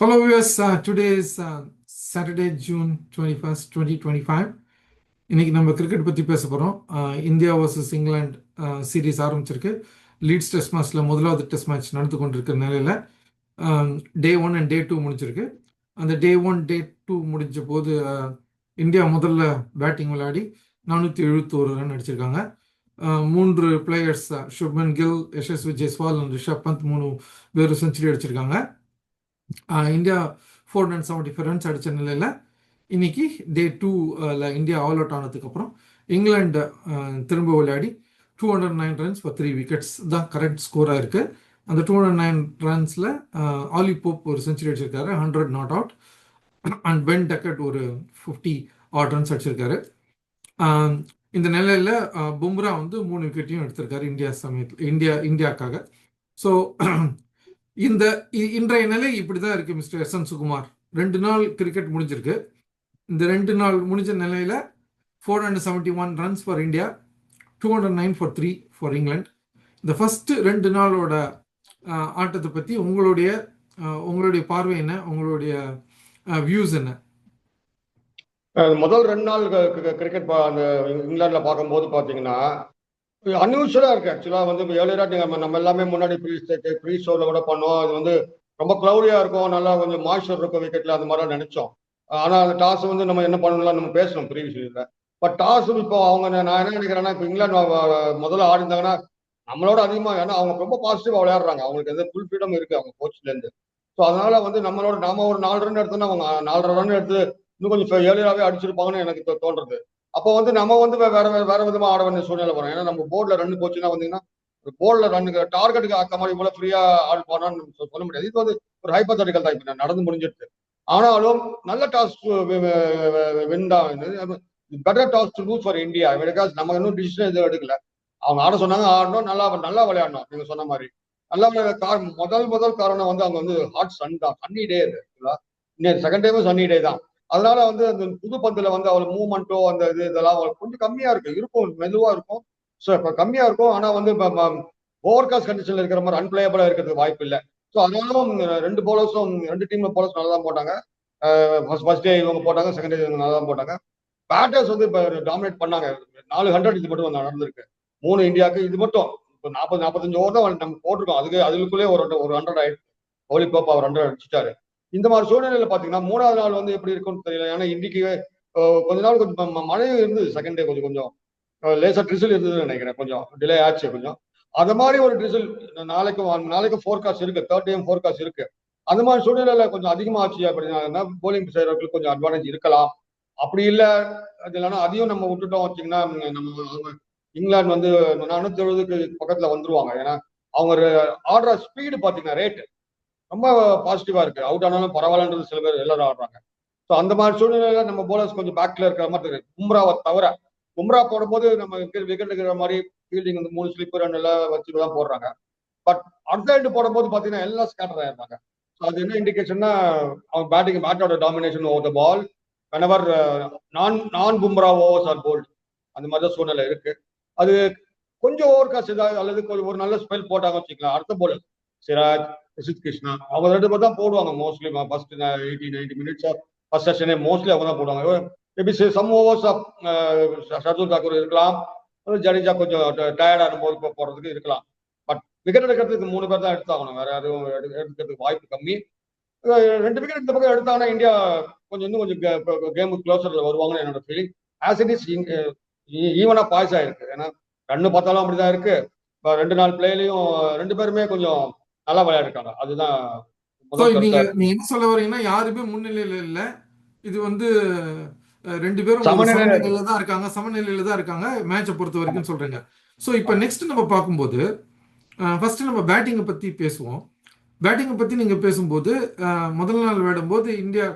Hello, viewers. Uh, today is uh, Saturday, June 21st, 2025. இன்னைக்கு நம்ம cricket பற்றி பேச போகிறோம் uh, India versus England series ஆரம்பிச்சிருக்கு. லீட்ஸ் டெஸ்ட் மேட்ச்சில் முதலாவது டெஸ்ட் மேட்ச் நடந்து கொண்டிருக்கிற நிலையில் day one and day two முடிஞ்சிருக்கு. அந்த டே ஒன் டே டூ முடிஞ்ச போது uh, இந்தியா முதல்ல பேட்டிங் விளையாடி நானூற்றி எழுபத்தோரு ரன் அடிச்சிருக்காங்க. Uh, மூன்று பிளேயர்ஸ் சுப்மன் கில் யஷஸ்வி ஜெய்ஸ்வால் அண்ட் ரிஷப் பந்த் மூணு பேர் செஞ்சுரி அடிச்சிருக்காங்க. India four hundred seventy five runs அடித்த நிலையில் இன்னைக்கு டே டூவில் இந்தியா ஆல் அவுட் ஆனதுக்கப்புறம் இங்கிலாண்டு திரும்ப விளையாடி two hundred nine runs for three wickets தான் கரெக்ட் ஸ்கோராக இருக்குது அந்த டூ ஹண்ட்ரட் நைன் ரன்ஸில் ஆலி போப் ஒரு செஞ்சுரி அடிச்சிருக்காரு hundred not out and Ben Duckett ஒரு ஃபிஃப்டி ஆட் ரன்ஸ் அடிச்சிருக்காரு. இந்த நிலையில் பும்ரா வந்து மூணு விக்கெட்டையும் எடுத்திருக்காரு இந்தியா சமயத்தில் இந்தியா இந்தியாக்காக. ஸோ இந்த இ- இன்றைய நிலை இப்படி தான் இருக்கு மிஸ்டர் எஸ் என் சுகுமார் ரெண்டு நாள் கிரிக்கெட் முடிஞ்சிருக்கு. இந்த ரெண்டு நாள் முடிஞ்ச நிலையில four hundred seventy one runs for India two hundred nine for three for England இந்த ஃபர்ஸ்ட் ரெண்டு நாளோட ஆட்டத்தை பத்தி உங்களுடைய உங்களுடைய பார்வை என்ன? உங்களுடைய வியூஸ் என்ன? முதல் ரெண்டு நாள் கிரிக்கெட் அந்த இங்கிலாந்துல பார்க்கும்போது பாத்தீங்கன்னா அன்யூஷுவலாக இருக்கு ஆக்சுவலா வந்து ஏழியரா நீங்க நம்ம எல்லாமே முன்னாடி ப்ரீ ப்ரீ ஷோல கூட பண்ணோம். அது வந்து ரொம்ப கிளவுடியா இருக்கும் நல்லா கொஞ்சம் மாய்ச்சர் இருக்கும் விக்கெட்ல அந்த மாதிரி நினைச்சோம். ஆனா அந்த டாஸ் வந்து நம்ம என்ன பண்ணலாம் நம்ம பேசணும் ப்ரீவியஸ் இதுல பட் டாஸ் இப்போ அவங்க நான் என்ன நினைக்கிறேன்னா இப்போ இங்கிலாந்து முதல்ல ஆடி இருந்தாங்கன்னா நம்மளோட அதிகமா ஏன்னா அவங்க ரொம்ப பாசிட்டிவா விளையாடுறாங்க. அவங்களுக்கு எந்த ஃபுல் ஃப்ரீடம் இருக்கு அவங்க கோச்ல இருந்து. ஸோ அதனால வந்து நம்மளோட நாம ஒரு நாலு ரன் எடுத்தோம்னா அவங்க நாலரை ரன் எடுத்து இன்னும் கொஞ்சம் ஏழியராகவே அடிச்சிருப்பாங்கன்னு எனக்கு தோன்றது. அப்போ வந்து நம்ம வந்து வேற வேற விதமா ஆட வேண்டிய சூழ்நிலை வரும். ஏன்னா நம்ம போர்டில் ரன் போச்சுன்னா வந்தீங்கன்னா போர்டில் ரன்னுக்கு டார்கெட்டுக்கு ஆக்க மாதிரி இவ்வளவு ஃப்ரீயா ஆள் போனான்னு சொல்ல முடியாது. இது வந்து ஒரு ஹைப்பத்தட்டிக்கல் தான். இப்போ நடந்து முடிஞ்சிருக்கு ஆனாலும் நல்ல டாஸ் வின் தான். Better toss to lose for India because நம்ம இன்னும் டிசிஷன் எதுவும் எடுக்கல. அவங்க ஆட சொன்னாங்க ஆடணும் நல்லா நல்லா விளையாடணும் நீங்க சொன்ன மாதிரி. நல்லா விளையாட காரணம் முதல் முதல் காரணம் வந்து அவங்க வந்து ஹாட் சன் தான். சன்னி டே இன்னும் செகண்ட் டைமும் சன்னி டே தான். அதனால வந்து அந்த புது பந்துல வந்து அவள் மூவ்மெண்ட்டோ அந்த இது இதெல்லாம் கொஞ்சம் கம்மியா இருக்கும் இருக்கும் மெதுவா இருக்கும். ஸோ இப்போ கம்மியா இருக்கும். ஆனா வந்து ஓவர் காஸ்ட் கண்டிஷன்ல இருக்கிற மாதிரி அன்பிளேயபிளா இருக்கிறதுக்கு வாய்ப்பு இல்லை. ஸோ அதனாலும் ரெண்டு போலர்ஸும் ரெண்டு டீம்ல போலர்ஸ் நல்லா தான் போட்டாங்க. ஃபர்ஸ்ட் டே இவங்க போட்டாங்க செகண்ட் டே இவங்க நல்லா தான் போட்டாங்க. பேட்டர்ஸ் வந்து இப்போ டாமினேட் பண்ணாங்க. நாலு ஹண்ட்ரட் இது மட்டும் நடந்திருக்கு. மூணு இந்தியாவுக்கு இது மட்டும். இப்போ நாற்பது நாற்பத்தஞ்சு ஓவர் தான் நம்ம போட்டிருக்கோம். அதுக்கு அதுக்குள்ளே ஒரு ஒரு ஹண்ட்ரட் ஆயிடுச்சு. கோலி பாப்பா ஒரு ஹண்ட்ரட் அடிச்சிட்டாரு. இந்த மாதிரி சூழ்நிலையில பாத்தீங்கன்னா மூணாவது நாள் வந்து எப்படி இருக்கும்னு தெரியல. ஏன்னா இன்னைக்கு கொஞ்ச நாள் கொஞ்சம் மழையும் இருந்தது செகண்ட் டே கொஞ்சம் கொஞ்சம் லேசர் லேசா ட்ரிசில் இருந்ததுன்னு நினைக்கிறேன். கொஞ்சம் டிலே ஆச்சு கொஞ்சம். அது மாதிரி ஒரு ட்ரிசில் நாளைக்கு நாளைக்கு ஃபோர்காஸ்ட் இருக்கு. தேர்ட் டேம் ஃபோர்காஸ்ட் இருக்கு. அந்த மாதிரி சூழ்நிலையில கொஞ்சம் அதிகமாச்சு அப்படின்னா போலிங் செய்யறவர்களுக்கு கொஞ்சம் அட்வான்டேஜ் இருக்கலாம். அப்படி இல்லை அது இல்லைன்னா அதையும் நம்ம விட்டுட்டோம் வச்சீங்கன்னா நம்ம அவங்க இங்கிலாந்து வந்து நானூத்தி எழுபதுக்கு பக்கத்துல வந்துருவாங்க. ஏன்னா அவங்க ஆடுற ஸ்பீடு பாத்தீங்கன்னா ரேட்டு ரொம்ப பாசிட்டிவா இருக்கு. அவுட் ஆனாலும் பரவாயில்லன்றது சில பேர் எல்லாரும் ஆடுறாங்க. ஸோ அந்த மாதிரி சூழ்நிலையில நம்ம போலர்ஸ் கொஞ்சம் பேக்ல இருக்கிற மாதிரி இருக்கு. பும்ராவை தவிர பும்ரா போடும்போது நம்ம விக்கெட் இருக்கிற மாதிரி ஃபீல்டிங் வந்து மூணு ஸ்லிப்பர் ரன் எல்லாம் வச்சுட்டு தான் போடுறாங்க. பட் அடுத்த எண்டு போடும்போது பார்த்தீங்கன்னா எல்லாம் ஸ்கேட்டர் ஆயிருந்தாங்க ஸோ அது என்ன இண்டிகேஷன்னா அவங்க batting பேட்டோட domination over the ball whenever நான் நான் பும்ரா ஓவர்ஸ் ஆர் போல்ட் அந்த மாதிரி தான் சூழ்நிலை இருக்கு. அது கொஞ்சம் ஓவர் காஸ்ட் ஏதாவது அல்லது கொஞ்சம் ஒரு நல்ல ஸ்பெல் போட்டாங்க வச்சுக்கலாம் அடுத்த போலர் சிராஜ் ரிஷித் கிருஷ்ணா அவங்க ரெண்டு பேர் தான் போடுவாங்க mostly first eighty ninety minutes first செஷனே mostly அவங்க தான் போடுவாங்க. Maybe some overs of Shardul Thakur இருக்கலாம். ஜடேஜா கொஞ்சம் டயர்டாக ஆகும்போது போ- போடுறதுக்கு இருக்கலாம். பட் விக்கெட் எடுக்கிறதுக்கு மூணு பேர் தான் எடுத்தாகணும். வேற யாரும் எடு- எடுக்கிறதுக்கு வாய்ப்பு கம்மி. ரெண்டு விக்கெட் இந்த பக்கம் எடுத்தாங்கன்னா இந்தியா கொஞ்சம் இன்னும் கொஞ்சம் கேமு க்ளோசர்ல வருவாங்கன்னு என்னோட ஃபீலிங் ஆஸ் இட் இஸ் ஈவனா பாய்ஸ் ஆயிருக்கு. ஏன்னா ரன்னு பார்த்தாலும் அப்படிதான் இருக்கு. இப்போ ரெண்டு நாள் பிளேலையும் ரெண்டு பேருமே கொஞ்சம் நல்லா விளையாடிருக்காங்க. அதுதான் நீங்க நீங்க என்ன சொல்ல வரீங்கன்னா யாருமே முன்னிலையில இல்ல. இது வந்து ரெண்டு பேரும் சமநிலையில தான் இருக்காங்க. சமநிலையில தான் இருக்காங்க. மேட்சை பொறுத்த வரைக்கும் சொல்றீங்க. ஸோ இப்போ நெக்ஸ்ட் நம்ம பார்க்கும்போது ஃபர்ஸ்ட் நம்ம பேட்டிங்கை பத்தி பேசுவோம். பேட்டிங்கை பத்தி நீங்க பேசும்போது முதல் நாள் விளையாடும்போது இந்தியா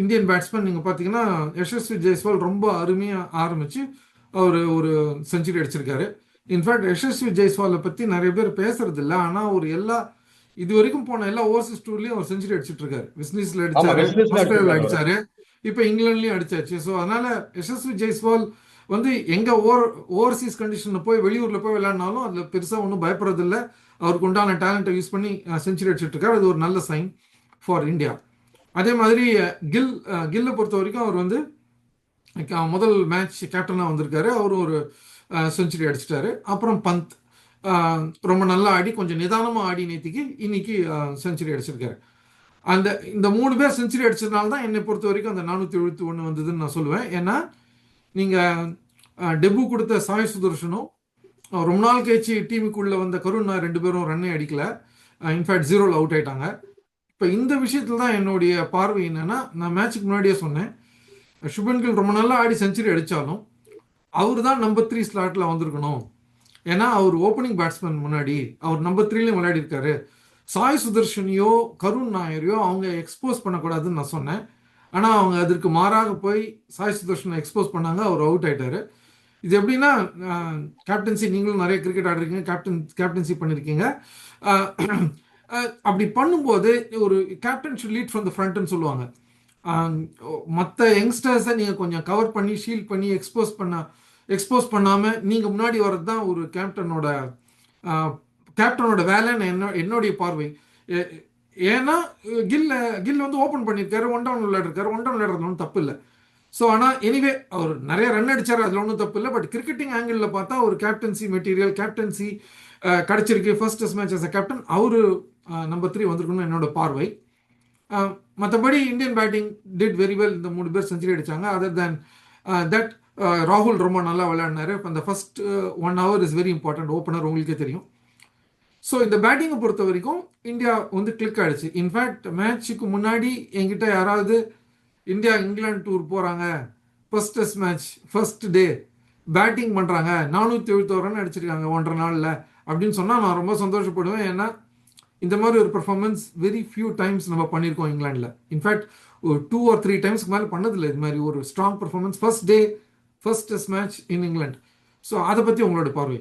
இந்தியன் பேட்ஸ்மேன் நீங்க பாத்தீங்கன்னா யஷஸ்வி ஜெய்ஸ்வால் ரொம்ப அருமையா ஆரம்பிச்சு அவர் ஒரு செஞ்சுரி அடிச்சிருக்காரு. இன்ஃபேக்ட் யஷஸ்வி ஜெய்ஸ்வாலை பத்தி நிறைய பேர் பேசுறது இல்ல ஆனா ஒரு எல்லா இது வரைக்கும் போன எல்லா ஓவர்சீஸ் டூர்லயும் அவர் செஞ்சுரி அடிச்சிட்டு இருக்காரு. வெஸ்ட்இண்டீஸ்ல அடிச்சாரு அவரு அடிச்சாரு. இப்போ இங்கிலாந்துலயும் அடிச்சாச்சு. ஸோ அதனால யசஸ்வி ஜெய்ஸ்வால் வந்து எங்க ஓவர் ஓவர்சீஸ் கண்டிஷன்ல போய் வெளியூர்ல போய் விளையாடினாலும் அதுல பெருசா ஒன்றும் பயப்படுறது இல்ல அவருக்கு உண்டான டேலண்ட்டை யூஸ் பண்ணி செஞ்சுரி அடிச்சிட்டு இருக்காரு. அது ஒரு நல்ல சைன் ஃபார் இந்தியா அதே மாதிரி கில் கில்லை பொறுத்த வரைக்கும் அவர் வந்து முதல் மேட்ச் கேப்டனாக வந்திருக்காரு. அவரும் ஒரு செஞ்சுரி அடிச்சிட்டாரு. அப்புறம் பந்த் ரொம்ப நல்லா ஆடி கொஞ்சம் நிதானமாக ஆடி நேத்திக்கு இன்னைக்கு செஞ்சுரி அடிச்சிருக்காரு. அந்த இந்த மூணு பேர் செஞ்சுரி அடிச்சதுனால தான் என்னை பொறுத்த வரைக்கும் அந்த நானூற்றி எழுபத்தி ஒன்று வந்ததுன்னு நான் சொல்லுவேன். ஏன்னா நீங்கள் டெபு கொடுத்த சாய் சுதர்ஷனும் ரொம்ப நாள் கழிச்சு டீமுக்குள்ளே வந்த கருண் ரெண்டு பேரும் ரன்னே அடிக்கல. இன்ஃபேக்ட் ஜீரோவில் அவுட் ஆயிட்டாங்க. இப்போ இந்த விஷயத்தில் தான் என்னுடைய பார்வை என்னன்னா நான் மேட்ச்சுக்கு முன்னாடியே சொன்னேன். சுபன் கில் ரொம்ப நல்லா ஆடி செஞ்சுரி அடித்தாலும் அவர் தான் நம்பர் த்ரீ ஸ்லாட்டில் வந்திருக்கணும். ஏன்னா அவர் ஓப்பனிங் பேட்ஸ்மேன் முன்னாடி அவர் நம்பர் த்ரீலையும் விளையாடிருக்காரு சாய் சுதர்ஷனையோ கருண் நாயரையோ அவங்க எக்ஸ்போஸ் பண்ணக்கூடாதுன்னு நான் சொன்னேன். ஆனால் அவங்க அதற்கு மாறாக போய் சாய் சுதர்ஷனை எக்ஸ்போஸ் பண்ணாங்க அவர் அவுட் ஆயிட்டாரு. இது எப்படின்னா கேப்டன்சி நீங்களும் நிறைய கிரிக்கெட் ஆடுறீங்க கேப்டன் கேப்டன்சி பண்ணியிருக்கீங்க அப்படி பண்ணும்போது ஒரு captain should lead from the ஃப்ரண்ட்னு சொல்லுவாங்க. மற்ற யங்ஸ்டர்ஸை நீங்கள் கொஞ்சம் கவர் பண்ணி ஷீல்ட் பண்ணி எக்ஸ்போஸ் பண்ண எக்ஸ்போஸ் பண்ணாமல் நீங்கள் முன்னாடி வர்றது தான் ஒரு கேப்டனோட கேப்டனோட வேலைன்னு என்ன என்னுடைய பார்வை. ஏ- ஏன்னா கில்ல கில் வந்து ஓப்பன் பண்ணியிருக்காரு ஒன் டவுன் விளையாடுறாரு. ஒன் டவுன் விளையாடுறது ஒன்றும் தப்பு இல்லை. ஸோ ஆனால் எனிவே அவர் நிறைய ரன் அடிச்சார் அதில் ஒன்றும் தப்பு இல்லை. பட் கிரிக்கெட்டிங் ஆங்கிளில் பார்த்தா ஒரு கேப்டன்சி மெட்டீரியல் கேப்டன்சி கிடச்சிருக்கு. First test match as a captain அவரு நம்பர் த்ரீ வந்திருக்கணும்னு என்னோட பார்வை. மற்றபடி Indian batting did very well இந்த மூணு பேர் செஞ்சுரி அடித்தாங்க அதர் தேன் தட் ராகுல் ரொம்ப நல்லா விளையாடினாரு. அந்த first one hour is very important opener உங்களுக்கே தெரியும். ஸோ இந்த பேட்டிங்கை பொறுத்த வரைக்கும் இந்தியா வந்து கிளிக் ஆயிடுச்சு. இன்ஃபேக்ட் மேட்ச்சுக்கு முன்னாடி என்கிட்ட யாராவது இந்தியா இங்கிலாந்து டூர் போகிறாங்க first test match first day batting பண்ணுறாங்க நானூற்றி எழுபத்தோரு ரன் அடிச்சிருக்காங்க ஒன்றரை நாளில். அப்படின்னு சொன்னால் நான் ரொம்ப சந்தோஷப்படுவேன். ஏன்னா இந்த மாதிரி ஒரு பெர்ஃபார்மன்ஸ் வெரி ஃபியூ டைம்ஸ் நம்ம பண்ணியிருக்கோம் இங்கிலாண்டில் இன்ஃபேக்ட் ஒரு டூ ஆர் த்ரீ டைம்ஸ்க்கு மேலே பண்ணதில்லை. இது மாதிரி ஒரு strong performance first day first test match in England so அதை பற்றி உங்களோட பார்வை?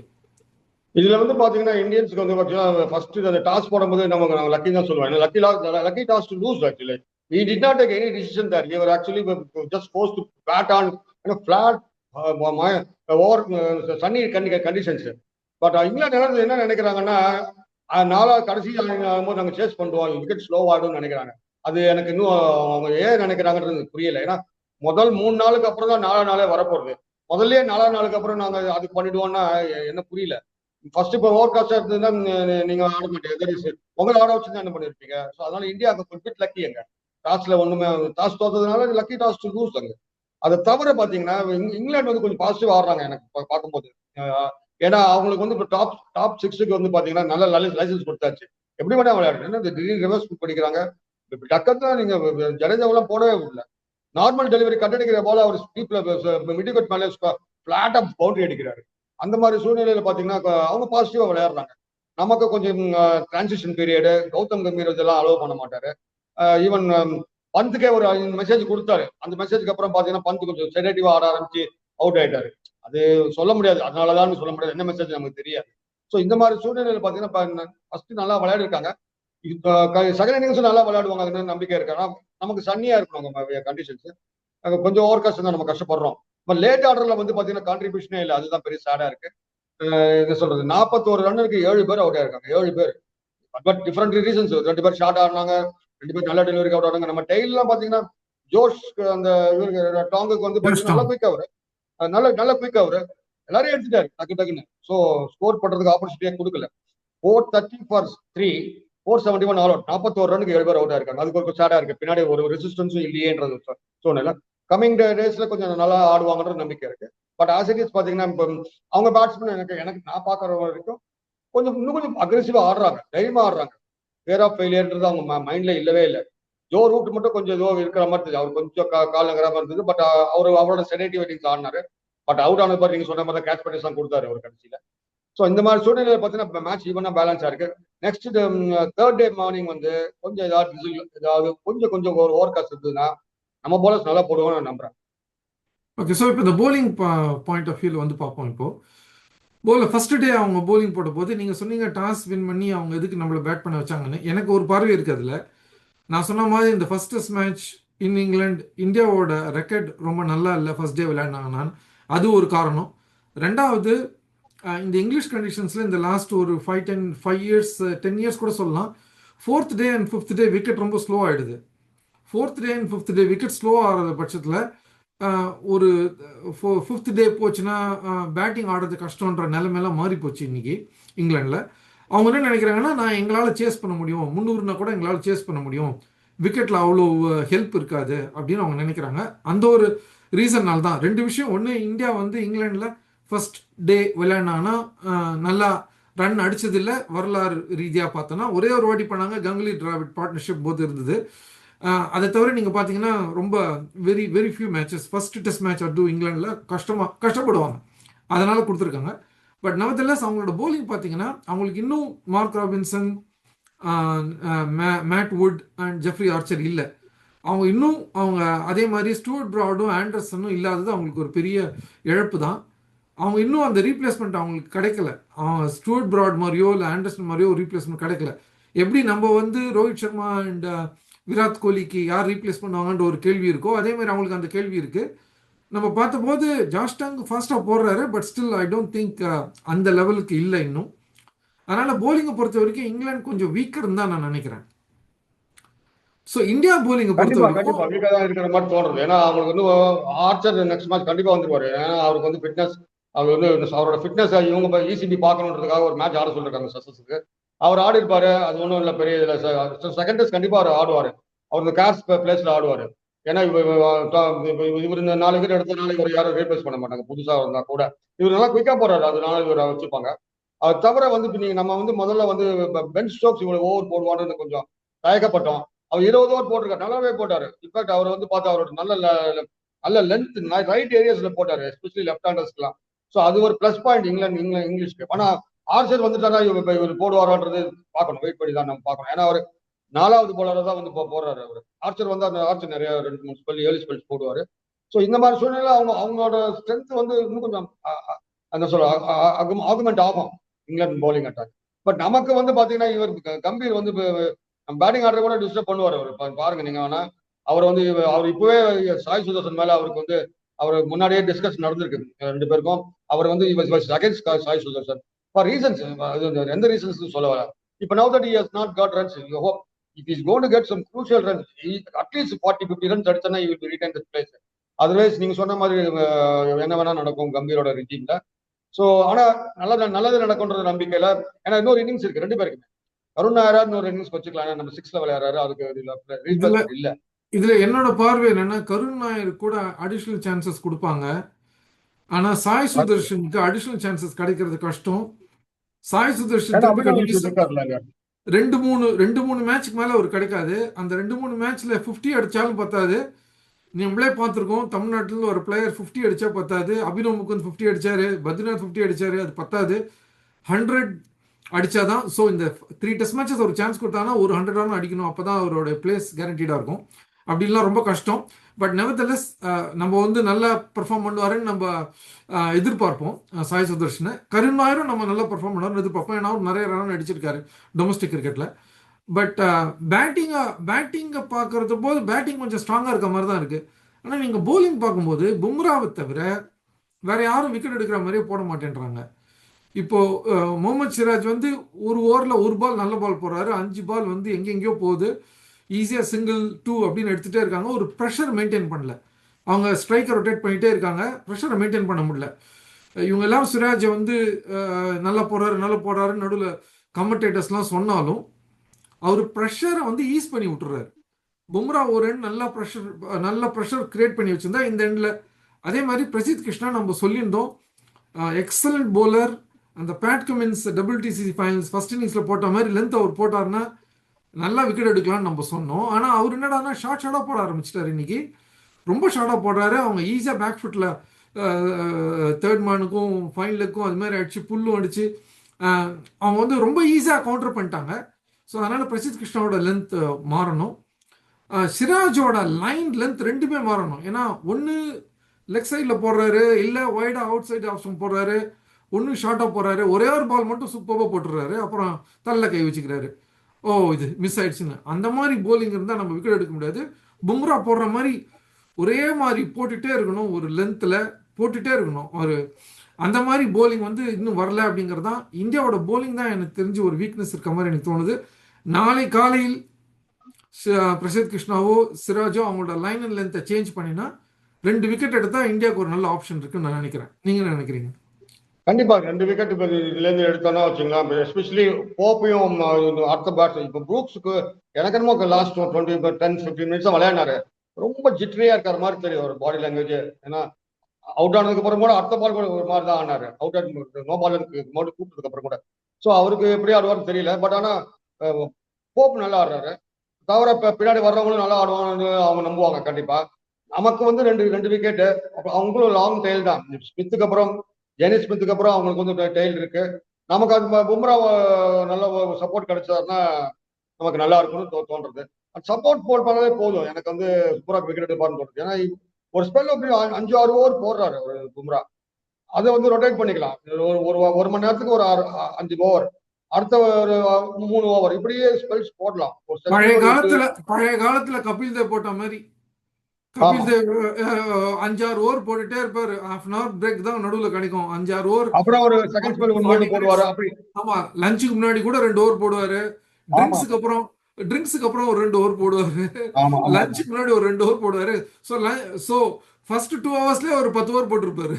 இதுல வந்து பாத்தீங்கன்னா இந்தியன்ஸ்க்கு வந்து பாத்தீங்கன்னா ஃபர்ஸ்ட் அந்த டாஸ் போடும்போது நமக்கு லக்கி தான் சொல்லுவாங்க lucky lucky toss to lose actually we did not take any decision there இவர் actually just just forced to bat on you know, flat but England என்ன என்ன நினைக்கிறாங்கன்னா நாலாவது கடைசி ஆகும்போது நாங்க சேஸ் பண்ணுவோம். விக்கெட் ஸ்லோ நினைக்கிறாங்க. அது எனக்கு இன்னும் அவங்க ஏன் நினைக்கிறாங்கன்றது எனக்கு புரியல. ஏன்னா முதல் மூணு நாளுக்கு அப்புறம் தான் நாலா நாளே வரப்போறது. முதல்ல நாலா நாளுக்கு அப்புறம் நாங்க அது பண்ணிடுவோம்னா என்ன புரியல. ஃபர்ஸ்ட் இப்போ ஓவர் காஸ்டா இருந்ததுன்னா நீங்க ஆட மாட்டீங்க. உங்களை ஆட வச்சு தான் என்ன பண்ணிருப்பீங்க? ஸோ அதனால இந்தியா அங்க பிட் லக்கி எங்க டாஸ்ல ஒண்ணுமே டாஸ் தோத்ததுனால லக்கி டாஸ் டு லூஸ் அங்க. அதை தவிர பாத்தீங்கன்னா இங்க- இங்கிலாந்து வந்து கொஞ்சம் பாசிட்டிவ் ஆடுறாங்க எனக்கு பார்க்கும்போது. ஏன்னா அவங்களுக்கு வந்து இப்போ டாப் டாப் சிக்ஸுக்கு வந்து பாத்தீங்கன்னா நல்ல லைசன்ஸ் கொடுத்தாச்சு. எப்படி மட்டும் விளையாடுறேன் இந்த திடீர் ரிவர்ஸ் படிக்கிறாங்க டக்கத்துல நீங்க ஜடேஜாவெல்லாம் போடவே இல்லை. நார்மல் டெலிவரி கட்டடிக்கிற போல அவர் ஸ்டீப்ல மிடிகட் மேலே பிளாட்டா பவுண்டரி அடிக்கிறாரு. அந்த மாதிரி சூழ்நிலையில பாத்தீங்கன்னா அவங்க பாசிட்டிவா விளையாடுறாங்க. நமக்கு கொஞ்சம் டிரான்சிஷன் பீரியடு கௌதம் கம்பீர் இதெல்லாம் அலோவ் பண்ண மாட்டாரு. ஈவன் பந்துக்கே ஒரு மெசேஜ் கொடுத்தாரு. அந்த மெசேஜ்க்கு அப்புறம் பாத்தீங்கன்னா பந்து கொஞ்சம் செடேட்டிவா ஆட ஆரம்பிச்சு அவுட் ஆயிட்டாரு. அது சொல்ல முடியாது. அதனாலதான் சொல்ல முடியாது. என்ன மெசேஜ் நமக்கு தெரியாது. ஸோ இந்த மாதிரி சூழ்நிலையில பாத்தீங்கன்னா ஃபர்ஸ்ட் நல்லா விளையாடிருக்காங்க. செகண்ட் இன்னிங்ஸும் நல்லா விளையாடுவாங்க நம்பிக்கை இருக்கு. நமக்கு சன்னியா இருக்கணும் நம்ம கண்டிஷன்ஸ் கொஞ்சம் ஓவர் காஸ்ட் தான் நம்ம கஷ்டப்படுறோம். இப்போ லேட் ஆர்டர்ல வந்து பாத்தீங்கன்னா கான்ட்ரிபியூஷனே இல்லை. அதுதான் பெரிய சேடா இருக்கு. என்ன சொல்றது? நாற்பத்தோரு ரன்னுக்கு ஏழு பேர் அவுட் ஆயிருக்காங்க. ஏழு பேர். பட் டிஃப்ரெண்ட் ரீசன்ஸ் ரெண்டு பேர் ஷார்ட் ஆடினாங்க. ரெண்டு பேர் நல்ல டெலிவரி அவுட் ஆனாங்க. நம்ம டெய்லாம் பாத்தீங்கன்னா ஜோஷ் அந்த டாங்குக்கு வந்து நல்ல குயிக் அவர் நல்ல நல்ல குயிக் அவர் எல்லாரையும் எடுத்துட்டாரு டக்கு டக்குன்னு. ஸோ ஸ்கோர் பண்றதுக்கு ஆப்பர்ச்சுனிட்டியே கொடுக்கல. Four thirty for three four seventy one all out நாற்பத்தோரு ரனுக்கு ஏழு பேர் அவுட் ஆயிருக்காங்க. அதுக்கு ஒரு சேடா இருக்கு. பின்னாடி ஒரு ரெசிஸ்டன்ஸும் இல்லையேன்றது சூழ்நிலை. கமிங் டேஸ்ல கொஞ்சம் நல்லா ஆடுவாங்கன்ற நம்பிக்கை இருக்கு. பட் ஆஸ் இட் இஸ் பாத்தீங்கன்னா இப்போ அவங்க பேட்ஸ்மேன் எனக்கு எனக்கு நான் பாக்குற வரைக்கும் கொஞ்சம் இன்னும் கொஞ்சம் அக்ரெசிவா ஆடுறாங்க. தைரியமா ஆடுறாங்க. பேர் ஆஃப் ஃபெயிலியர்ன்றது அவங்க மைண்ட்ல இல்லவே இல்லை. ஜோ ரூட் மட்டும் கொஞ்சம் ஏதோ இருக்கிற மாதிரி இருந்தது அவர் கொஞ்சம் கா- கால் நகர மாதிரி இருந்தது. பட் அவர் அவரோட செனேட்டிவ் வெட்டிங்ஸ் ஆடினாரு. பட் அவுட் ஆனது பாரு நீங்க சொன்ன மாதிரி கேட்ச் பண்ணி தான் கொடுத்தாரு அவர் கடைசியில. ஸோ இந்த மாதிரி சூழ்நிலையில் பார்த்தீங்கன்னா மேட்ச் ஈவனாக பேலன்ஸாக இருக்கு. நெக்ஸ்ட் தேர்ட் டே மார்னிங் வந்து கொஞ்சம் ஏதாவது ஏதாவது கொஞ்சம் கொஞ்சம் ஒரு ஓவர் காஸ்ட் இருந்ததுன்னா நம்ம போலர்ஸ் நல்லா போடுவோம்னு நான் நம்புறேன். ஓகே ஸோ இப்போ இந்த போலிங் பாயிண்ட் ஆஃப் வியூவில் வந்து பார்ப்போம் இப்போ. போல ஃபர்ஸ்ட் டே அவங்க போலிங் போட்ட போது நீங்கள் சொன்னீங்க டாஸ் வின் பண்ணி அவங்க எதுக்கு நம்மளை பேட் பண்ண வச்சாங்கன்னு. எனக்கு ஒரு பார்வை இருக்கு அதில். நான் சொன்ன மாதிரி இந்த first test match in England இந்தியாவோட ரெக்கார்ட் ரொம்ப நல்லா இல்லை ஃபர்ஸ்ட் டே விளையாடினாங்க நான் அது ஒரு காரணம். ரெண்டாவது இந்த இங்கிலீஷ் கண்டிஷன்ஸில் இந்த லாஸ்ட் ஒரு five ten five years ten years கூட சொல்லலாம். Fourth day and fifth day wicket ரொம்ப ஸ்லோ ஆகிடுது fourth day and fifth day wicket slow ஆகிற பட்சத்தில் ஒரு ஃபிஃப்த் டே போச்சுன்னா பேட்டிங் ஆடுறது கஷ்டன்ற நிலைமையெல்லாம் மாறி போச்சு இன்றைக்கி இங்கிலாண்டில் அவங்க என்ன நினைக்கிறாங்கன்னா நான் எங்களால் சேஸ் பண்ண முடியும். முந்நூறுனா கூட எங்களால் சேஸ் பண்ண முடியும். விக்கெட்டில் அவ்வளோ ஹெல்ப் இருக்காது அப்படின்னு அவங்க நினைக்கிறாங்க. அந்த ஒரு ரீசன்னால் தான் ரெண்டு விஷயம். ஒன்று இந்தியா வந்து இங்கிலாண்டில் ஃபர்ஸ்ட் டே விளையாடினாங்கன்னா நல்லா ரன் அடித்ததில்ல வரலாறு ரீதியாக பார்த்தோன்னா ஒரே ஒரு வாட்டி பண்ணாங்க கங்குலி டிராவிட் பார்ட்னர்ஷிப் போது இருந்தது. அதை தவிர நீங்கள் பார்த்தீங்கன்னா ரொம்ப very very few matches first test match at இங்கிலாண்டில் கஷ்டமாக கஷ்டப்படுவாங்க. அதனால் கொடுத்துருக்காங்க. பட் நவத்தெல்லாம் அவங்களோட போலிங் பார்த்தீங்கன்னா அவங்களுக்கு இன்னும் Mark Robinson mat Wood and Jeffrey Archer இல்லை. அவங்க இன்னும் அவங்க அதே மாதிரி ஸ்டூவர்ட் ப்ராடும் ஆண்டர்சனும் இல்லாதது அவங்களுக்கு ஒரு பெரிய இழப்பு தான். அவங்க இன்னும் அந்த ரீப்ளேஸ்மெண்ட் அவங்களுக்கு கிடைக்கல. அவங்க ஸ்டூவர்ட் ப்ராட் மாதிரியோ இல்லை ஆண்டர்சன் மாதிரியோ ரீப்ளேஸ்மெண்ட் கிடைக்கல. எப்படி நம்ம வந்து ரோஹித் சர்மா அண்ட் விராட் கோலிக்கு யார் ரீப்ளேஸ் பண்ணுவாங்கன்ற ஒரு கேள்வி இருக்கோ அதே மாதிரி அவங்களுக்கு அந்த கேள்வி இருக்கு. நம்ம பார்த்தபோது ஜாஸ்டாங் ஃபாஸ்ட்டாக போடுறாரு but still I don't think அந்த லெவலுக்கு இல்லை இன்னும். அதனால போலிங்கை பொறுத்த வரைக்கும் இங்கிலாந்து கொஞ்சம் வீக்கர் தான் நான் நினைக்கிறேன். ஸோ இந்தியா போலிங்கை பொறுத்த வரைக்கும் இருக்கிற மாதிரி தோணுது. ஏன்னா அவங்களுக்கு வந்து ஆர்ச்சர் நெக்ஸ்ட் மேட்ச் கண்டிப்பா வந்துருவாரு. ஏன்னா அவருக்கு வந்து ஃபிட்னஸ் அவர் வந்து அவரோட ஃபிட்னஸ் இவங்க இசிபி பார்க்கணுன்றதுக்காக ஒரு மேட்ச் ஆட சொல்லிருக்காங்க சசஸுக்கு அவர் ஆடி இருப்பாரு அது ஒன்றும் இல்லை பெரிய இதில் செகண்ட் டெஸ்ட் கண்டிப்பாக அவர் ஆடுவார். அவர் இந்த கேஷ் பிளேஸில் ஆடுவார். ஏன்னா இவ- இவ- இவர் இந்த நாலு விக்கெட் எடுத்த நாளைக்கு ஒரு யாரும் ரீப்ளேஸ் பண்ண மாட்டாங்க. புதுசாக இருந்தால் கூட. இவர் நல்லா குயிக்காக போறாரு அதனால இவரை வச்சுப்பாங்க. அது தவிர வந்து இப்போ நீங்கள் நம்ம வந்து முதல்ல வந்து பென் ஸ்டோக்ஸ் இவ்வளோ ஓவர் போடுவான்னு கொஞ்சம் தயக்கப்பட்டோம். அவர் இருபது ஓவர் போட்டிருக்காரு நல்லாவே போட்டார். இன்ஃபேக்ட் அவர் வந்து பார்த்தா அவரோட நல்ல நல்ல லென்த் ரைட் ஏரியாஸில் போட்டார் எஸ்பெஷலி லெஃப்ட் ஹேண்டர்ஸ்க்குலாம் ஸோ அது ஒரு ப்ளஸ் பாயிண்ட் இங்கிலாந்து இங்கிலாந்து இங்கிலீஷ்க்கு ஆனால் ஆர்ச்சர் வந்துட்டாரா இவர் இவர் போடுவாரான்றது பார்க்கணும். வெயிட் பண்ணி தான் நம்ம பார்க்கணும். ஏன்னா அவர் நாலாவது போலரை தான் வந்து போடுறாரு அவர். ஆர்ச்சர் வந்து அந்த ஆர்ச்சர் நிறைய ரெண்டு மூணு ஸ்பெல் ஏழு ஸ்பெல்ஸ் போடுவாரு. ஸோ இந்த மாதிரி சூழ்நிலை அவங்க அவங்களோட ஸ்ட்ரென்த் வந்து இன்னும் கொஞ்சம் அந்த சொல்ல ஆகுமெண்ட் ஆகும் இங்கிலாந்து பவுலிங் அட்டாக் பட் நமக்கு வந்து பார்த்தீங்கன்னா இவர் கம்பீர் வந்து பேட்டிங் ஆர்டர் கூட டிஸ்டர்ப் பண்ணுவார் அவர். பாருங்க நீங்க வேணா. அவர் வந்து அவர் இப்பவே சாய் சுதர்சன் மேல அவருக்கு வந்து அவர் முன்னாடியே டிஸ்கஸ் நடந்திருக்கு. ரெண்டு பேருக்கும். அவர் வந்து against Sai Sudharsan for reasons எந்த ரீசன்ஸ் சொல்ல வர இப்போ now that has not got runs you hope if is going to get some crucial runs at least forty fifty runs அடிச்சா you will retain the place otherwise நீங்க சொன்ன மாதிரி அஹ், என்ன வேணா நடக்கும் கம்பீரோட ரிட்டீம்ல ஸோ ஆனா நல்லது நல்லது நடக்கும்ன்ற நம்பிக்கையில ஏன்னா இன்னொரு இன்னிங்ஸ் இருக்கு ரெண்டு பேருக்குமே. அருண் நாயரா இன்னொரு இன்னிங்ஸ் வச்சுக்கலாம் நம்ம சிக்ஸ்ல விளையாடுறாரு அதுக்கு இதுல- இல்ல. இதுல என்னோட பார்வை என்னன்னா கருண் நாயர் கூட அடிஷனல் சான்சஸ் கொடுப்பாங்க. ஆனா சாய் சுதர்ஷனுக்கு அடிஷனல் சான்சஸ் கிடைக்கிறது கஷ்டம். சாய் சுதர்ஷன். ரெண்டு மூணு ரெண்டு மூணு மேட்ச்க்கு மேல ஒரு கிடைக்காது. அந்த ரெண்டு மூணு மேட்ச்ல 50 அடிச்சாலும் பத்தாது. நம்மளே பார்த்துருக்கோம் தமிழ்நாட்டில் ஒரு பிளேயர் 50 அடிச்சா பத்தாது. அபினவ் முகுந்த் 50 அடிச்சாரு பத்ரிநாத் 50 அடிச்சாரு அது பத்தாது. ஹண்ட்ரட் அடிச்சாதான் ஸோ இந்த த்ரீ டெஸ்ட் மேட்சஸ் ஒரு சான்ஸ் கொடுத்தாங்கன்னா ஒரு ஹண்ட்ரட் ரன் அடிக்கணும். அப்பதான் அவரோட பிளேஸ் கேரண்டீடா இருக்கும். அப்படின்லாம் ரொம்ப கஷ்டம். பட் நெவர்தலஸ் நம்ம வந்து நல்லா பெர்ஃபார்ம் பண்ணுவாருன்னு நம்ம எதிர்பார்ப்போம். சாய் சுதர்ஷனை. கருண் நாயரும் நம்ம நல்லா பெர்ஃபார்ம் பண்ணுவார்னு எதிர்பார்ப்போம். ஏன்னா அவர் நிறைய ரன் அடிச்சிருக்காரு டொமஸ்டிக் கிரிக்கெட்டில் பட் பேட்டிங்கை பேட்டிங்கை பார்க்கறது போது பேட்டிங் கொஞ்சம் ஸ்ட்ராங்காக இருக்க மாதிரி தான் இருக்குது ஆனால் நீங்கள் போலிங் பார்க்கும்போது பும்ராவை தவிர வேற யாரும் விக்கெட் எடுக்கிற மாதிரியே போட மாட்டேன்றாங்க. இப்போ முகமது சிராஜ் வந்து ஒரு ஓவரில் ஒரு பால் நல்ல பால் போடுறாரு. அஞ்சு பால் வந்து எங்கெங்கேயோ போகுது. ஈஸியாக சிங்கிள் டூ அப்படின்னு எடுத்துகிட்டே இருக்காங்க. ஒரு ப்ரெஷர் மெயின்டைன் பண்ணல. அவங்க ஸ்ட்ரைக்கை ரொட்டேட் பண்ணிகிட்டே இருக்காங்க. ப்ரெஷரை மெயின்டைன் பண்ண முடியல. இவங்க எல்லாம் சுராஜை வந்து நல்லா போடுறாரு நல்லா போடுறாருன்னு நடுவில் கமெண்டேட்டர்ஸ்லாம் சொன்னாலும் அவர் ப்ரெஷரை வந்து ஈஸ் பண்ணி விட்டுறாரு. பும்ரா ஒரு எண்ட் நல்லா ப்ரெஷர் நல்ல ப்ரெஷர் கிரியேட் பண்ணி வச்சுருந்தா இந்த எண்டில் அதே மாதிரி பிரசித் கிருஷ்ணா நம்ம சொல்லியிருந்தோம். எக்ஸலண்ட் போலர் அந்த Pat Cummins double டிசிசி finals first இன்னிங்ஸில் போட்ட மாதிரி லென்த் அவர் போட்டாருன்னா நல்லா விக்கெட் எடுக்கலாம்னு நம்ம சொன்னோம். ஆனால் அவர் என்னடானா ஷார்ட் ஷார்ட்டாக போட ஆரம்பிச்சிட்டாரு இன்னைக்கு. ரொம்ப ஷார்ட்டாக போடுறாரு. அவங்க ஈஸியாக பேக் ஃபுட்டில் தேர்ட் மேனுக்கும் ஃபைனலுக்கும் அது மாதிரி அடிச்சு புல்லும் அடிச்சு அவங்க வந்து ரொம்ப ஈஸியாக கவுண்டர் பண்ணிட்டாங்க. ஸோ அதனால் பிரசித் கிருஷ்ணாவோட லென்த் மாறணும். சிராஜோட லைன் லென்த் ரெண்டுமே மாறணும். ஏன்னா ஒன்று லெக் சைடில் போடுறாரு இல்லை ஒய்டாக அவுட் சைடு ஆப்ஷன் போடுறாரு ஒன்று ஷார்ட்டாக போடுறாரு. ஒரே ஒரு பால் மட்டும் சூப்பராக போட்டுடுறாரு. அப்புறம் தள்ள கை வச்சுக்கிறாரு. ஓ இது மிஸ் ஆயிடுச்சுன்னு அந்த மாதிரி போலிங் இருந்தால் நம்ம விக்கெட் எடுக்க முடியாது. பும்ரா போடுற மாதிரி ஒரே மாதிரி போட்டுகிட்டே இருக்கணும். ஒரு லென்த்தில் போட்டுகிட்டே இருக்கணும். ஒரு அந்த மாதிரி போலிங் வந்து இன்னும் வரல அப்படிங்கிறது தான் இந்தியாவோட போலிங் தான் எனக்கு தெரிஞ்சு ஒரு வீக்னஸ் இருக்க மாதிரி எனக்கு தோணுது. நாளை காலையில் பிரசாத் கிருஷ்ணாவோ சிராஜோ அவங்களோட லைன் அண்ட் லென்த்தை சேஞ்ச் பண்ணினா ரெண்டு விக்கெட் எடுத்தால் இந்தியாவுக்கு ஒரு நல்ல ஆப்ஷன் இருக்குன்னு நான் நினைக்கிறேன். நீங்கள் என்ன நினைக்கிறீங்க? கண்டிப்பா ரெண்டு விக்கெட் இப்போ இதுல இருந்து எடுத்தோம்னா வச்சுங்களேன் எஸ்பெஷலி போப்பையும் அடுத்த பேட்ஸ் இப்போ ப்ரூக்ஸுக்கு எனக்கு என்னமோ last twenty ten fifteen minutes விளையாடினாரு. ரொம்ப ஜிட்ரியா இருக்கிற மாதிரி தெரியும் ஒரு பாடி லாங்குவேஜ் ஏன்னா அவுட் ஆனதுக்கு அப்புறம் கூட அடுத்த பால் கூட ஒரு மாதிரி தான் ஆனாரு. அவுட் ஆன் நோ பால் மறுபடியும் கூப்பிட்டதுக்கு அப்புறம் கூட. ஸோ அவருக்கு எப்படி ஆடுவார்னு தெரியல. பட் ஆனா போப் நல்லா ஆடுறாரு. தவிர இப்ப பின்னாடி வர்றவங்களும் நல்லா ஆடுவாங்கன்னு அவங்க நம்புவாங்க கண்டிப்பா. நமக்கு வந்து ரெண்டு ரெண்டு விக்கெட்டு அவங்களும் லாங் டெயில் தான். ஸ்மித்துக்கு அப்புறம் ஜெனிஸ் ஸ்மித்துக்கு அப்புறம் அவங்களுக்கு வந்து டெயில் இருக்கு. நமக்கு அது பும்ரா நல்ல சப்போர்ட் கிடைச்சாருன்னா நமக்கு நல்லா இருக்கும்னு தோன்றது. சப்போர்ட் போல் பண்ணாலே போதும். எனக்கு வந்து பும்ரா விக்கெட் எடுப்பார்னு தோணுது. ஏன்னா ஒரு ஸ்பெல் அப்படி அஞ்சு ஆறு ஓவர் போடுறாரு ஒரு பும்ரா. அதை வந்து ரொட்டேட் பண்ணிக்கலாம். ஒரு ஒரு ஒரு மணி நேரத்துக்கு ஒரு ஆறு அஞ்சு ஓவர் அடுத்த ஒரு மூணு ஓவர் இப்படியே ஸ்பெல்ஸ் போடலாம். பழைய காலத்துல பழைய காலத்துல கபில் தேவ் போட்ட மாதிரி. கபில். தேவ் அஞ்சாறு ஓவர் போட்டுட்டே இருப்பாரு. ஹாஃப் அன் ஹவர் பிரேக் தான் நடுவுல கிடைக்கும் அஞ்சாறு ஓவர் அப்புறம் ஒரு செகண்ட் ஸ்பெல் போடுவாரு அப்படி. ஆமா லஞ்சுக்கு முன்னாடி கூட ரெண்டு ஓவர் போடுவாரு. ட்ரிங்க்ஸுக்கு அப்புறம் ட்ரிங்க்ஸுக்கு அப்புறம் ஒரு ரெண்டு ஓவர் போடுவாரு. லஞ்சுக்கு முன்னாடி ஒரு ரெண்டு ஓவர் போடுவாரு. ஸோ ஸோ ஃபர்ஸ்ட் டூ ஹவர்ஸ்லயே ஒரு பத்து ஓவர் போட்டிருப்பாரு.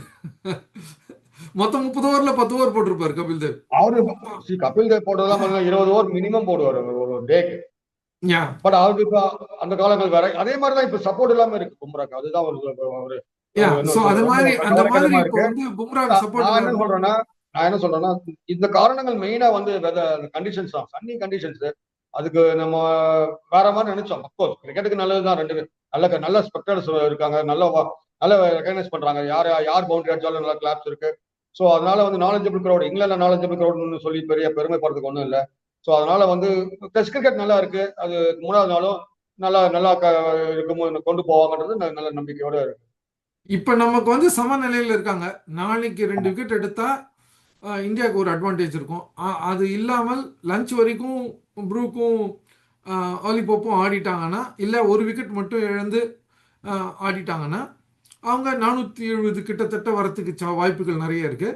மொத்தம் முப்பது ஓவர்ல பத்து ஓவர் போட்டிருப்பாரு கபில் தேவ். அவரு கபில் தேவ் போட்டதெல்லாம் இருபது ஓவர் மினிமம் போடுவாரு ஒரு- டேக்கு பட் அவருக்கு இப்ப அந்த காலங்கள் வேற. அதே மாதிரி தான் இப்ப சப்போர்ட் இல்லாம இருக்கு பும்ராக்கு. அதுதான் ஒரு அது நான் என்ன சொல்றேன்னா நான் என்ன சொல்றேன்னா இந்த காரணங்கள் மெயினா வந்து கண்டிஷன்ஸ் தான். சன்னி கண்டிஷன்ஸ் அதுக்கு நம்ம வேற மாதிரி நினைச்சோம். அப்கோர்ஸ் கிரிக்கெட்டுக்கு நல்லதுதான். ரெண்டு. நல்ல நல்ல ஸ்பெக்டர்ஸ் இருக்காங்க. நல்ல நல்ல ரெகனைஸ் பண்றாங்க. யார் யார் பவுண்டரி அடிச்சாலும் நல்ல கிளாப்ஸ் இருக்கு. ஸோ அதனால வந்து நாலேஜபிள் crowd இங்கிலாந்துல நாலேஜபிள் crowdனு சொல்லி பெரிய பெருமைப்படுறதுக்கு ஒன்றும் இல்லை. ஸோ அதனால வந்து டெஸ்ட் கிரிக்கெட் நல்லா இருக்கு. அது மூணாவது நாளும் நல்லா நல்லா இருக்கும் கொண்டு போவாங்கன்றது நல்ல நம்பிக்கையோட இருக்கு. இப்போ நமக்கு வந்து சமநிலையில் இருக்காங்க. நாளைக்கு ரெண்டு விக்கெட் எடுத்தா இந்தியாவுக்கு ஒரு அட்வான்டேஜ் இருக்கும். அது இல்லாமல் லஞ்ச் வரைக்கும் ப்ரூக்கும் ஆலி போப்பும் ஆடிட்டாங்கன்னா இல்லை ஒரு விக்கெட் மட்டும் இழந்து ஆடிட்டாங்கன்னா அவங்க நானூற்றி எழுபது கிட்டத்தட்ட வரத்துக்கு வாய்ப்புகள் நிறைய இருக்கு.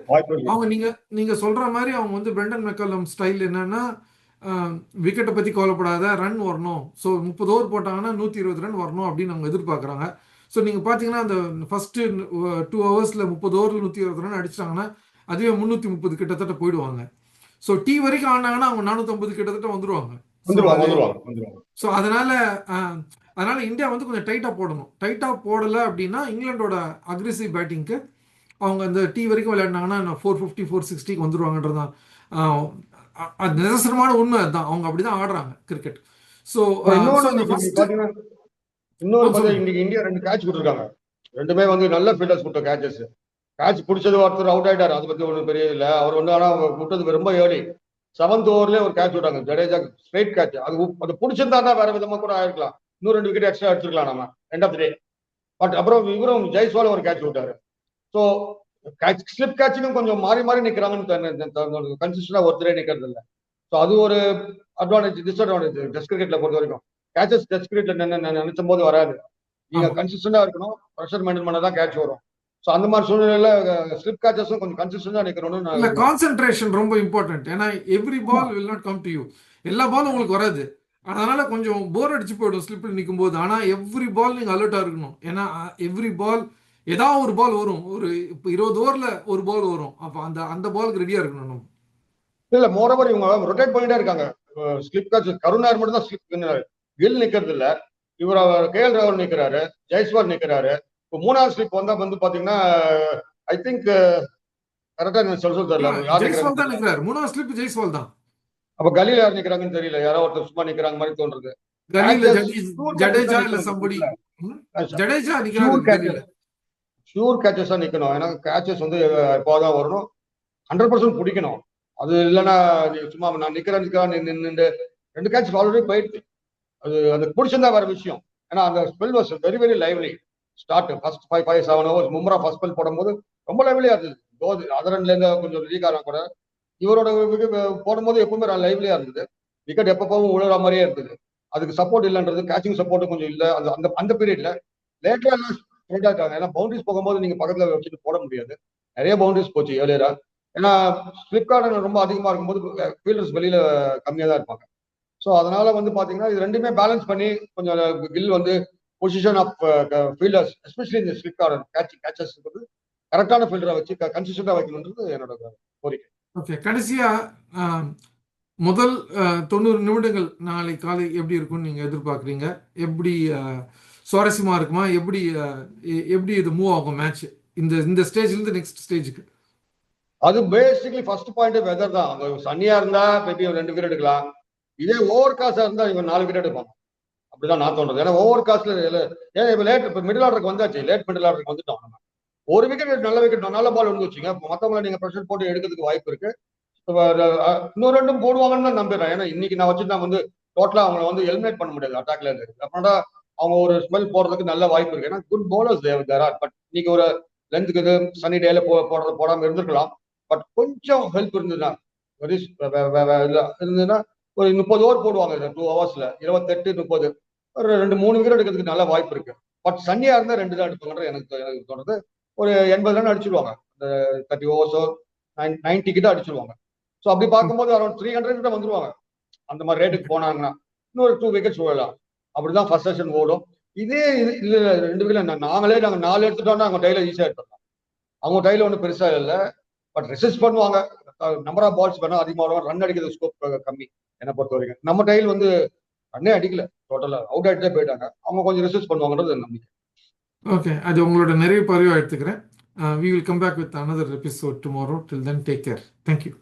அவங்க நீங்க நீங்க சொல்ற மாதிரி அவங்க வந்து பிரெண்டன் மெக்கலம் ஸ்டைல் என்னன்னா விக்கெட்டை பத்தி கவலைப்படாத ரன் வரணும். ஸோ முப்பது ஓவர் போட்டாங்கன்னா நூத்தி இருபது ரன் வரணும் அப்படின்னு அவங்க எதிர்பார்க்குறாங்க. ஸோ நீங்க பாத்தீங்கன்னா அந்த ஃபர்ஸ்ட் டூ ஹவர்ஸ்ல முப்பது ஓவர்ல நூத்தி இருபது ரன் அடிச்சிட்டாங்கன்னா அதுவே முன்னூத்தி முப்பது கிட்டத்தட்ட போயிடுவாங்க. ஸோ டி வரைக்கும் ஆனாங்கன்னா அவங்க நானூத்தி கிட்டத்தட்ட வந்துருவாங்க. ஸோ அதனால அதனால இந்தியா வந்து கொஞ்சம் டைட்டாக போடணும். டைட்டாக போடலை அப்படின்னா இங்கிலாண்டோட அக்ரெசிவ் பேட்டிங்க்கு அவங்க அந்த டி வரைக்கும் விளையாடினாங்கன்னா ஃபோர் ஃபிஃப்டி ஃபோர் சிக்ஸ்டிக்கு வந்துருவாங்கன்றது தான் அஹ், அ- அது நிதர்சனமான உண்மை அதுதான். அவங்க அப்படி தான் ஆடுறாங்க கிரிக்கெட் ஸோ இன்னொரு. இன்னைக்கு இந்தியா ரெண்டு கேட்ச் கொடுத்துருக்காங்க ரெண்டுமே வந்து நல்ல ஃபீல்டர்ஸ் கொடுத்த கேட்சஸ் கேட்ச் பிடிச்சது ஒருத்தர் அவுட் ஆயிட்டாரு. அதை பத்தி ஒன்றும் பெரிய இல்லை. அவர் வந்து ஆனா அவங்க விட்டது ரொம்ப ஏர்லி செவன்த் ஓவர்லயே ஒரு கேட்ச் விட்டாங்க. ஜடேஜா ஸ்ட்ரைட் கேட்ச் அது அது பிடிச்சிருந்தா வேற விதமா கூட ஆயிருக்கலாம். இன்னும் ரெண்டு விக்கெட் எக்ஸ்ட்ரா எடுத்துக்கலாம் நம்ம. எண்ட் ஆஃப் டே பட் அப்புறம் இவரும் ஜெய்ஸ்வால் ஒரு கேட்ச் விட்டாரு. ஸோ ஸ்லிப் கேட்சிங்கும் கொஞ்சம் மாறி மாறி நிக்கிறாங்கன்னு கன்சிஸ்டண்டா ஒருத்தரே நிக்கிறது இல்ல ஸோ அது ஒரு அட்வான்டேஜ் டிஸ்அட்வான்டேஜ் டெஸ்ட் கிரிக்கெட்ல பொறுத்த வரைக்கும். கேச்சஸ் டெஸ்ட் கிரிக்கெட்ல நினைச்ச போது வராது. நீங்க. கன்சிஸ்டண்டா இருக்கணும் ப்ரெஷர் மெயின்டைன் பண்ண தான் கேட்ச் வரும். ஸோ அந்த மாதிரி சூழ்நிலையில ஸ்லிப் கேச்சஸும் கொஞ்சம் கன்சிஸ்டண்டா நான் கான்சென்ட்ரேஷன் ரொம்ப இம்பார்ட்டன்ட் ஏன்னா every ball will not come to you எல்லா பாலும் உங்களுக்கு வராது. அதனால கொஞ்சம் போர் அடிச்சு போயிடும் ஸ்லிப்பில் நிற்கும் போது ஆனா எவ்ரி பால் நீங்க அலர்ட்டா இருக்கணும். ஏன்னா எவ்ரி பால் ஏதாவது ஒரு பால் வரும். ஒரு இப்போ இருபது ஓவர்ல ஒரு பால் வரும். அப்போ அந்த அந்த பாலுக்கு ரெடியா இருக்கணும் நம்ம. இல்ல மோரோவர் இவங்க ரொட்டேட் பண்ணிட்டே இருக்காங்க. ஸ்லிப் கேட்ச் கருணார் மட்டும் தான் ஸ்லிப் கில் நிக்கிறது இல்ல. இவர் கே எல் ராகுல் நிக்கிறாரு ஜெய்ஸ்வால் நிக்கிறாரு. இப்போ மூணாவது ஸ்லிப் வந்தா வந்து பாத்தீங்கன்னா ஐ திங்க் கரெக்டா எனக்கு சொல்ல தெரியல. ஜெய்ஸ்வால் தான் நிக்கிறாங்க மூணாவது ஸ்லிப் ஜெய்ஸ்வால் தான். அப்ப கலியில யார் நிக்கிறாங்கன்னு தெரியல. யாரோ ஒருத்தர் சும்மா நிக்கிறாங்க மாதிரி தோன்றது. கலியில ஜடேஜ் இல்ல சம்படி. ஜடேஜா ஷூர் நிக்கிறாரு கேச்சஸ் நிற்கணும் தான் ஏன்னா கேச்சஸ் வந்து எப்போதான் வரணும். ஹண்ட்ரட் பர்சன்ட் பிடிக்கணும். அது இல்லைன்னா சும்மா நான் நிற்கிறேன் நிற்கிறேன் நின்று ரெண்டு கேட்ச் ஆல்ரெடி போயிடுச்சு. அது அது பிடிச்சிருந்தா வேற விஷயம். ஏன்னா அந்த spell was very very lively start first five five seven hours Bumrah first spell போடும்போது ரொம்ப லைவ்லியாக இருந்தது. தோது அதரன்லேருந்து கொஞ்சம் லீக் ஆனா கூட இவரோட போடும்போது எப்பவுமே லைவ்லியாக இருந்தது. விக்கெட் எப்பப்பவும் உழுற மாதிரியே இருந்தது. அதுக்கு சப்போர்ட் இல்லைன்றது கேச்சிங் சப்போர்ட் கொஞ்சம் இல்லை. அது அந்த அந்த பீரியட்ல லேட்டரா எல்லாம் இருக்காங்க. ஏன்னா பவுண்டரிஸ் போகும்போது நீங்க பக்கத்துல வச்சுட்டு போட முடியாது. நிறைய பவுண்டரிஸ் போச்சு ஏர்லியரா ஏன்னா ஸ்லிப் கார்டு ரொம்ப அதிகமா இருக்கும்போது ஃபீல்டர்ஸ் வெளியில கம்மியா தான் இருப்பாங்க. ஸோ அதனால வந்து பாத்தீங்கன்னா இது ரெண்டுமே பேலன்ஸ் பண்ணி கொஞ்சம் கில் வந்து பொசிஷன் ஆஃப் ஃபீல்டர்ஸ் எஸ்பெஷலி இந்த ஸ்லிப் ஆர்டர் கேட்ச் கேச்சஸ் வந்து கரெக்டான ஃபீல்டரை வச்சு கன்சிஸ்டண்டா வைக்கணுன்றது என்னோட கோரிக்கை. ஓகே கடைசியா முதல் தொண்ணூறு நிமிடங்கள் நாளை காலை எப்படி இருக்கும்னு நீங்க எதிர்பார்க்குறீங்க? எப்படி சுவாரஸ்யமா இருக்குமா? எப்படி எப்படி இது மூவ் ஆகும் மேட்ச் இந்த இந்த ஸ்டேஜ்ல இருந்து நெக்ஸ்ட் ஸ்டேஜுக்கு அது பேசிக்கலி ஃபர்ஸ்ட் பாயிண்ட் வெதர் தான். அங்க சன்னியா இருந்தா மேபி ரெண்டு பேர் எடுக்கலாம். இதே ஓவர் காசா இருந்தா இவன் நாலு பேர் எடுப்பாங்க. அப்படிதான் நான் தோன்றது ஏன்னா ஓவர் காஸ்ட்ல ஏன் இப்ப லேட் இப்ப மிடில் ஆர்டருக்கு வந்தாச்சு. லேட் மிடில் ஆர்டருக்கு வந்துட்டோம் நம்ம. ஒரு விக்கெட் நல்ல விக்கெட் நல்ல பால் வந்து வச்சுங்க. மத்தவங்கள நீங்க ப்ரெஷர் போட்டு எடுக்கிறதுக்கு வாய்ப்பு இருக்கு. இன்னும் ரெண்டும் போடுவாங்கன்னு தான் நம்புறேன். ஏன்னா இன்னைக்கு நான் வச்சு நான் வந்து டோட்டலா அவங்களை வந்து எலிமினேட் பண்ண முடியாது. அட்டாக்ல இருந்து. அப்படின்னா அவங்க ஒரு ஸ்மெல் போடுறதுக்கு நல்ல வாய்ப்பு இருக்கு. ஏன்னா good bowlers there are but இன்னைக்கு ஒரு லென்த்துக்கு இது சனி டேல போ போடுறது போடாம இருந்திருக்கலாம். பட் கொஞ்சம் ஹெல்ப் இருந்ததுன்னா இருந்ததுன்னா ஒரு முப்பது ஓவர் போடுவாங்க இந்த டூ ஹவர்ஸ்ல இருபத்தெட்டு முப்பது. ஒரு ரெண்டு மூணு விக்கெட் எடுக்கிறதுக்கு நல்ல வாய்ப்பு இருக்கு. பட் சன்னியா இருந்தா ரெண்டு தான் எடுப்பாங்கன்ற எனக்கு எனக்கு தோணுது. ஒரு எண்பது ரன் அடிச்சிருவாங்க. இந்த தேர்ட்டி ஓவர்ஸோ நைன் நைன்டி கிட்ட அடிச்சிருவாங்க. ஸோ அப்படி பார்க்கும்போது அரௌண்ட் த்ரீ ஹண்ட்ரட் கிட்ட வந்துருவாங்க. அந்த மாதிரி ரேட்டுக்கு போனாங்கன்னா இன்னொரு டூ விக்கெட்ஸ் விழலாம் அப்படிதான் ஃபர்ஸ்ட் செஷன் ஓடும். இதே இது ரெண்டு பேரும் நாங்களே நாங்கள் நாலு எடுத்துட்டோம்னா அவங்க டைல ஈஸியாக எடுத்துடலாம். அவங்க டைல ஒன்றும் பெருசாக இல்லை. பட் ரெசிஸ்ட் பண்ணுவாங்க. நம்பர் ஆஃப் பால்ஸ் வேணா அதிகமாக ரன் அடிக்கிறது ஸ்கோப் கம்மி என்னை பொறுத்த வரைக்கும் நம்ம டைல் வந்து ரன்னே அடிக்கல. டோட்டலாக அவுட் ஆகிட்டே போயிட்டாங்க. அவங்க கொஞ்சம் ரெசிஸ்ட் பண்ணுவாங்கன்றது நம்பிக்கை. ஓகே அது உங்களோட நிறைய பதிவாக எடுத்துக்கிறேன். We will come back with another episode tomorrow till then take care thank you